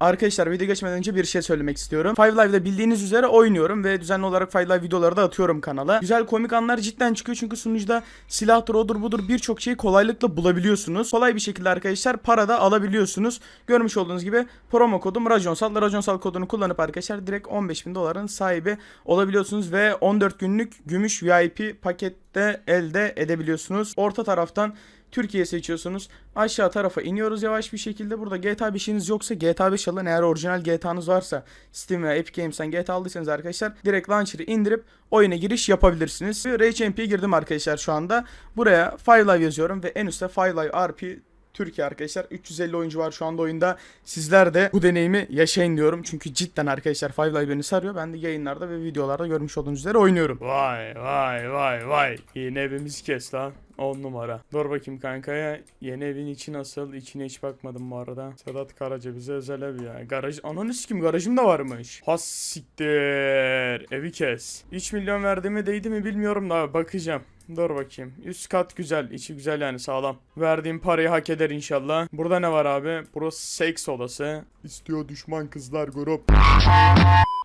Arkadaşlar video geçmeden önce bir şey söylemek istiyorum. Five Live'da bildiğiniz üzere oynuyorum ve düzenli olarak Five Live videoları da atıyorum kanala. Güzel komik anlar cidden çıkıyor çünkü sunucuda silahtır odur budur birçok şeyi kolaylıkla bulabiliyorsunuz. Kolay bir şekilde arkadaşlar para da alabiliyorsunuz. Görmüş olduğunuz gibi promo kodum Rajonsal. Rajonsal kodunu kullanıp arkadaşlar direkt 15.000 doların sahibi olabiliyorsunuz ve 14 günlük gümüş VIP pakette elde edebiliyorsunuz. Orta taraftan Türkiye seçiyorsunuz. Aşağı tarafa iniyoruz yavaş bir şekilde. Burada GTA 5'iniz yoksa GTA 5 alın. Eğer orijinal GTA'nız varsa Steam veya Epic Games'ten GTA aldıysanız arkadaşlar direkt launcher'ı indirip oyuna giriş yapabilirsiniz. RHMP'ye girdim arkadaşlar şu anda. Buraya Five Live yazıyorum ve en üstte Five Live RP Türkiye arkadaşlar 350 oyuncu var şu anda oyunda. Sizler de bu deneyimi yaşayın diyorum. Çünkü cidden arkadaşlar Five Live beni sarıyor. Ben de yayınlarda ve videolarda görmüş olduğunuz üzere oynuyorum. Vay vay vay vay. Yeni evimizi kes lan. 10 numara. Dur bakayım kankaya. Yeni evin içi nasıl? İçine hiç bakmadım bu arada. Sedat Karaca bize özel ev ya. Garaj... Ananı sikim garajım da varmış. Has siktir. Evi kes. 3 milyon verdiğime değdi mi bilmiyorum da bakacağım. Dur bakayım. Üst kat güzel. içi güzel yani sağlam. Verdiğim parayı hak eder inşallah. Burada ne var abi? Burası seks odası. İstiyor düşman kızlar grup.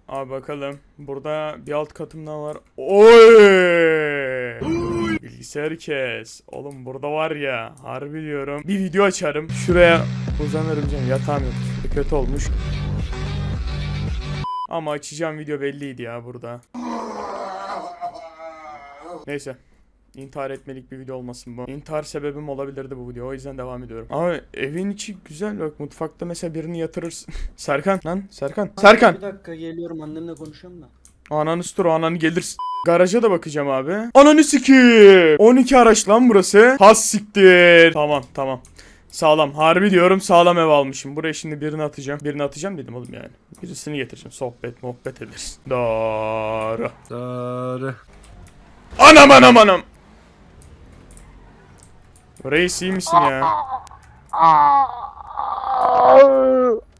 Abi bakalım. Burada bir alt katım daha var. Oy! Bilgisayarı kes. Oğlum burada var ya. Harbi diyorum. Bir video açarım. Şuraya uzanırım canım. Yatağım yok. Şurada kötü olmuş. Ama açacağım video belliydi ya burada. Neyse. İntihar etmelik bir video olmasın bu. İntihar sebebim olabilirdi bu video. O yüzden devam ediyorum. Ama evin içi güzel. Bak mutfakta mesela birini yatırırsın. Serkan lan Serkan. Serkan. Bir dakika geliyorum annemle konuşuyorum da. Ananı stur o ananı gelirsin. Garaja da bakacağım abi. Ananı sikeyim. 12 araç lan burası. Has siktir. Tamam tamam. Sağlam. Harbi diyorum sağlam ev almışım. Buraya şimdi birini atacağım. Birini atacağım dedim oğlum yani. Birisini getireceğim. Sohbet muhabbet ederiz. Doğru. Doğru. Anam anam anam. Reis iyi misin ya?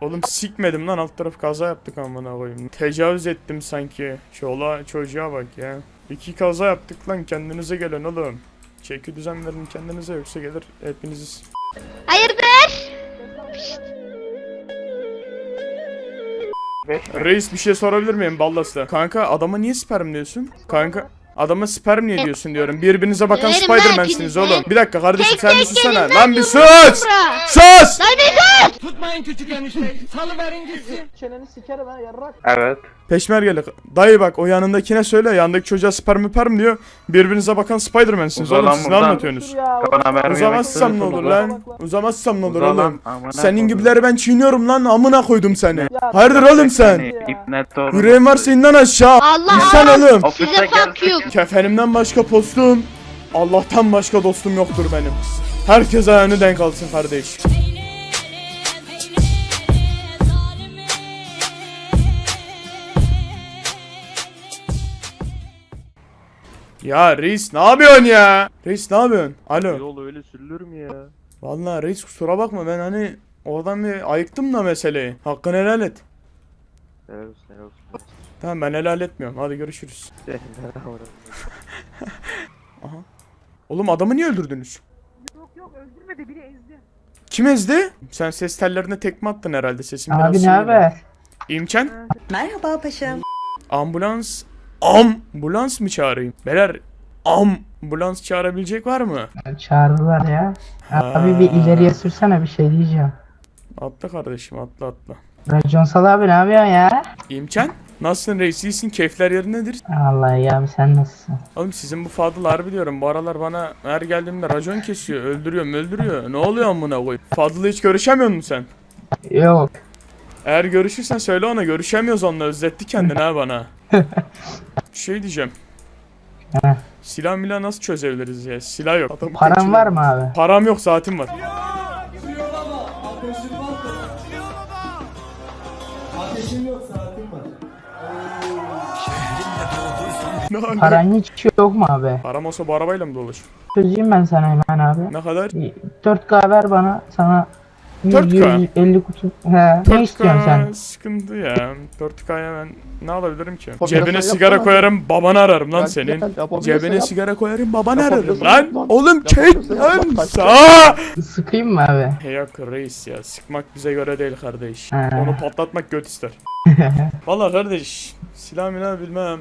Oğlum sikmedim lan alt taraf kaza yaptık amına koyayım. Tecavüz ettim sanki. Çola çocuğa bak ya. İki kaza yaptık lan kendinize gelin oğlum. Çeki düzen verin kendinize yoksa gelir hepiniz. Hayırdır? Reis bir şey sorabilir miyim Ballas'ta? Kanka adama niye sperm diyorsun? Kanka adama sperm niye diyorsun diyorum. Birbirinize bakan Spiderman'siniz hepinizi. oğlum. Bir dakika kardeşim sen bir gelin Lan bir. Sus! Lan küçük enişteyi. Salıverin gitsin. Çeneni sikerim ha yarrak. Evet. Peşmergeli. Dayı bak o yanındakine söyle. Yanındaki çocuğa sperm mi perm diyor. Birbirinize bakan Spiderman'siniz oğlum. Siz ne anlatıyorsunuz? Vermemek Uzamazsam ne olur lan? Uzamazsam ne olur oğlum? amına Senin gibileri ben çiğniyorum lan. Amına koydum seni. Hayırdır oğlum sen? İpnet doğru. Yüreğin varsa inden aşağı. Allah İnsan oğlum. Size fuck you. Kefenimden başka postum. Allah'tan başka dostum yoktur benim. Herkes ayağını denk alsın kardeş. Ya reis ne yapıyorsun ya? Reis ne yapıyorsun? Alo. Yol öyle sürülür mü ya? Vallahi reis kusura bakma ben hani oradan bir ayıktım da meseleyi. Hakkını helal et. Helal olsun helal olsun. Tamam ben helal etmiyorum. Hadi görüşürüz. Oğlum adamı niye öldürdünüz? Yok yok öldürmedi biri ezdi. Kim ezdi? Sen ses tellerine tekme attın herhalde sesin biraz Abi ne haber? İmkan? Merhaba paşam. Ambulans. Ambulans mı çağırayım? Beyler ambulans çağırabilecek var mı? Çağırdılar ya. Abi bir ileriye sürsene bir şey diyeceğim. Atla kardeşim atla atla. Raconsal abi ne yapıyorsun ya? İmkan? Nasılsın reis iyisin? Keyifler yerindedir. Vallahi ya abi sen nasılsın? Oğlum sizin bu Fadıl harbi diyorum. Bu aralar bana her geldiğimde racon kesiyor. Öldürüyor öldürüyor. Ne oluyor amına koyayım? Fadıl'la hiç görüşemiyor musun sen? Yok. Eğer görüşürsen söyle ona. Görüşemiyoruz onunla. Özletti kendini ha bana. şey diyeceğim. Heh. Silah milah nasıl çözebiliriz ya? Silah yok. Adamı Paran kaçırıyor. var mı abi? Param yok saatim var. Ateşim yok saatim var. Ne oluyor? Paran hiç yok mu abi? Param olsa bu arabayla mı dolaşır? Çözeyim ben sana hemen abi. Ne kadar? 4K ver bana sana 4K. 150 kutu. He, ne istiyorsun sen? 4K sıkıntı ya. 4K'ya ben ne alabilirim ki? Yapabiliyorsan Cebine sigara lan. koyarım babanı ararım lan Gel, senin. gel, Cebine yap. sigara koyarım babanı ararım lan. yap lan. Oğlum çek Yapabiliyorsan yap lan lan. sağa. Sıkayım mı abi? Hey yok reis ya sıkmak bize göre değil kardeş. He. Onu patlatmak göt ister. Valla kardeş silah milah bilmem.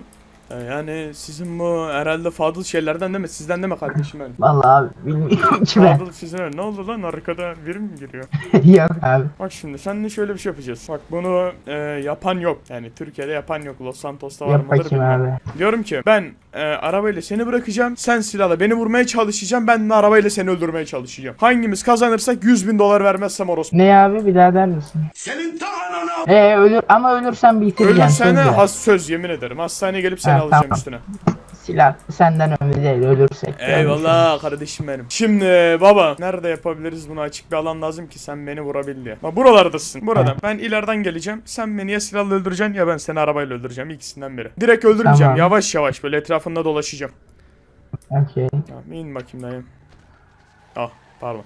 Ee, Yani sizin bu herhalde fadıl şeylerden deme sizden deme kardeşim ben. Vallahi abi bilmiyorum ki ben. Fadıl sizin ne oldu lan arkada biri mi giriyor? Yok abi. Bak şimdi seninle şöyle bir şey yapacağız. Bak bunu e, yapan yok. Yani Türkiye'de yapan yok. Los Santos'ta var Yap mıdır bakayım abi. Diyorum ki ben e, arabayla seni bırakacağım. Sen silahla beni vurmaya çalışacağım. Ben de arabayla seni öldürmeye çalışacağım. Hangimiz kazanırsak 100 bin dolar vermezsem orospu. Ne abi bir daha der misin? Senin ta anana. Ee ölür ama ölürsem bitireceğim. Ölürsen söz söz yemin ederim. Hastaneye gelip seni Ha, alacağım tamam. üstüne. Silah senden önemli değil ölürsek. Eyvallah kardeşim benim. Şimdi baba nerede yapabiliriz bunu açık bir alan lazım ki sen beni vurabil diye. Bak buralardasın. Burada. Ben ileriden geleceğim. Sen beni ya silahla öldüreceksin ya ben seni arabayla öldüreceğim. İkisinden biri. Direkt öldürmeyeceğim. Tamam. Yavaş yavaş böyle etrafında dolaşacağım. Okey. Tamam in bakayım dayım. Ah pardon.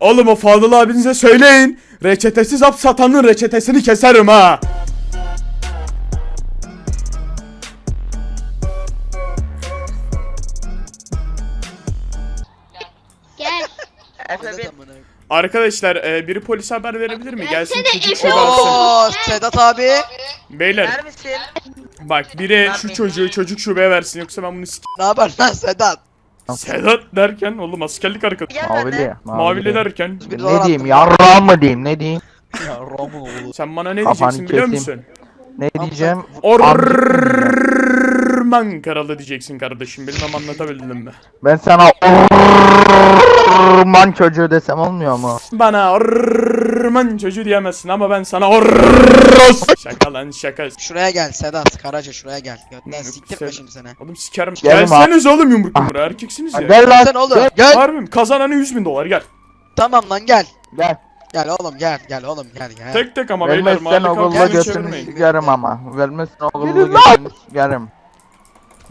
Oğlum o Fadıl abinize söyleyin. Reçetesiz hap satanın reçetesini keserim ha. Arkadaşlar e, biri polise haber verebilir mi? Gelsin çocuk İbo. şube alsın. Oo Sedat abi. Beyler bak biri şu çocuğu çocuk şubeye versin yoksa ben bunu sik- Ne haber lan Sedat? Sedat derken oğlum askerlik arkadaşı. Mavili. Mavili derken Bir dolar Ne diyeyim attım. yarrağım mı diyeyim ne diyeyim? Ya Romu. sen bana ne Kafanı diyeceksin biliyor keseyim. musun? Ne diyeceğim? Orman kralı diyeceksin kardeşim. Bilmem anlatabildim mi? Ben sana orman çocuğu desem olmuyor mu? Bana orman çocuğu diyemezsin ama ben sana orros. Şaka lan şaka. Şuraya gel Sedat Karaca şuraya gel. Götten Yok, sen- şimdi seni. Oğlum sikerim. Gelme Gelseniz oğlum yumruk yumruğa erkeksiniz ya. Gel lan. Sen oğlum gel. Harbi mi? Kazananı 100 bin dolar gel. Tamam lan gel. Gel. Gel oğlum gel gel oğlum gel gel. Tek tek ama beyler Vermezsen mahalle okulda kavgasını götünü çevirmeyin. sikerim ama. Vermezsen okulda götünü sikerim.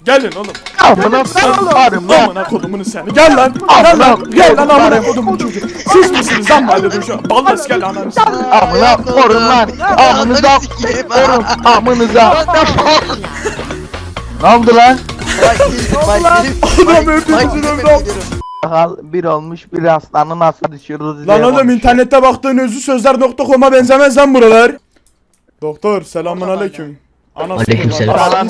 Gelin oğlum. Amına koyarım lan. Amına kodumun seni. Gel lan. Gel lan. Gel lan amına kodumun çocuğu. Siz misiniz lan mahallede şu an? Ballas gel ananı s- Amına korum lan. Amınıza ha. Amınıza. Ne oldu lan? Adam öldü Bak bizim gelin öldü. ediyorum. Hal bir olmuş bir aslanın nasıl düşürürüz Lan oğlum internette baktığın özlü sözler.com'a benzemez lan buralar. Doktor selamun aleyküm. Aleykümselam.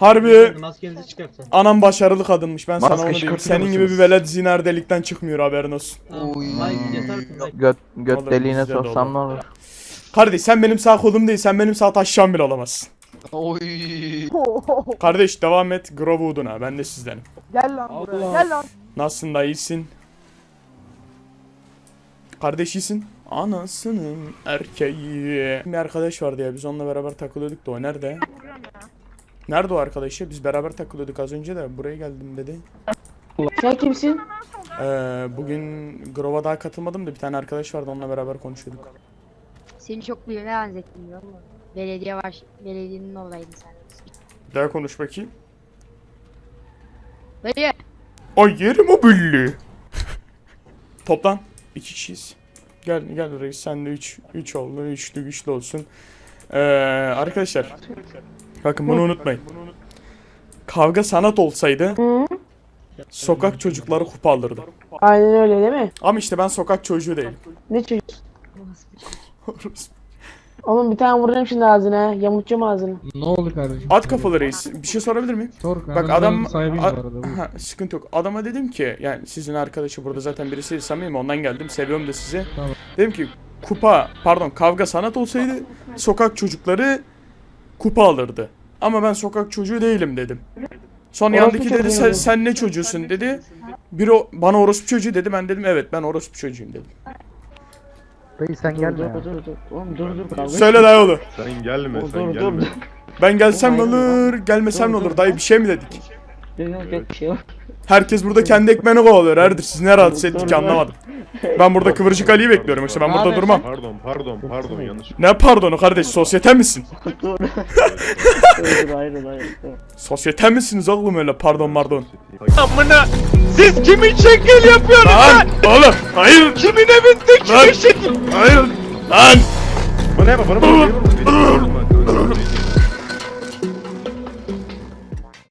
Harbi Maskenizi çıkartın. anam başarılı kadınmış ben sana Maske onu diyeyim. çıkartıyor Senin gibi bir velet ziner delikten çıkmıyor haberin olsun. Oy. Göt, göt Oğlum deliğine bizde de olur. ne olur? Kardeş sen benim sağ kolum değil sen benim sağ taşşam bile olamazsın. Oy. Kardeş devam et Grovewood'una ben de sizdenim. Gel lan buraya. Gel lan. Nasılsın da iyisin? Kardeş iyisin? Anasının erkeği. Bir arkadaş vardı ya biz onunla beraber takılıyorduk da o nerede? Nerede o arkadaş ya? Biz beraber takılıyorduk az önce de buraya geldim dedi. Sen kimsin? Ee, bugün Grove'a daha katılmadım da bir tane arkadaş vardı onunla beraber konuşuyorduk. Seni çok birine benzettim biliyor musun? Belediye baş... Belediyenin olaydın sen. Bir daha konuş bakayım. Böyle Ay yerim o büllü. Toplan. İki kişiyiz. Gel gel reis sen de 3 3 oldu. Üçlü güçlü olsun. Ee, arkadaşlar. Bakın bunu unutmayın. Kavga sanat olsaydı sokak çocukları kupa alırdı. Aynen öyle değil mi? Ama işte ben sokak çocuğu değilim. Ne çocuk? Oğlum bir tane vuracağım şimdi ağzına. Yamutacağım ağzını. Ne oldu kardeşim? At kafalı reis. Bir şey sorabilir miyim? Sor Bak adam bu arada. buyur. ha, sıkıntı yok. Adama dedim ki yani sizin arkadaşı burada zaten birisi samimi ondan geldim. Seviyorum da sizi. Tamam. Dedim ki kupa pardon kavga sanat olsaydı sokak çocukları kupa alırdı. Ama ben sokak çocuğu değilim dedim. Sonra Orospu yandaki dedi çocuğu sen, sen ne çocuğusun dedi. Biri o- bana orospu çocuğu dedi. Ben dedim evet ben orospu çocuğuyum dedim. Dayı sen gelme ya. Dur dur dur. Oğlum dur dur kavga. Söyle dayıoğlu. Sen gelme, Dur, sen dur, gelme. dur. Ben gelsem ne Oğlum, olur, gelmesem ne dur, olur? dur. Dayı bir şey mi dedik? Yok yok yok bir şey yok. Herkes burada kendi ekmeğini kovalıyor. Erdir siz ne rahatsız ettik ki anlamadım. Ben burada Kıvırcık Ali'yi bekliyorum yoksa ben burada durmam. Pardon pardon pardon yanlış. Ne pardonu kardeş sosyete misin? Dur hayır hayır. Sosyete misiniz oğlum öyle pardon pardon. Amına siz kimin şekil yapıyorsunuz Lan oğlum hayır Kimin evinde kimin şekil? hayır lan Bana yapma bana bana.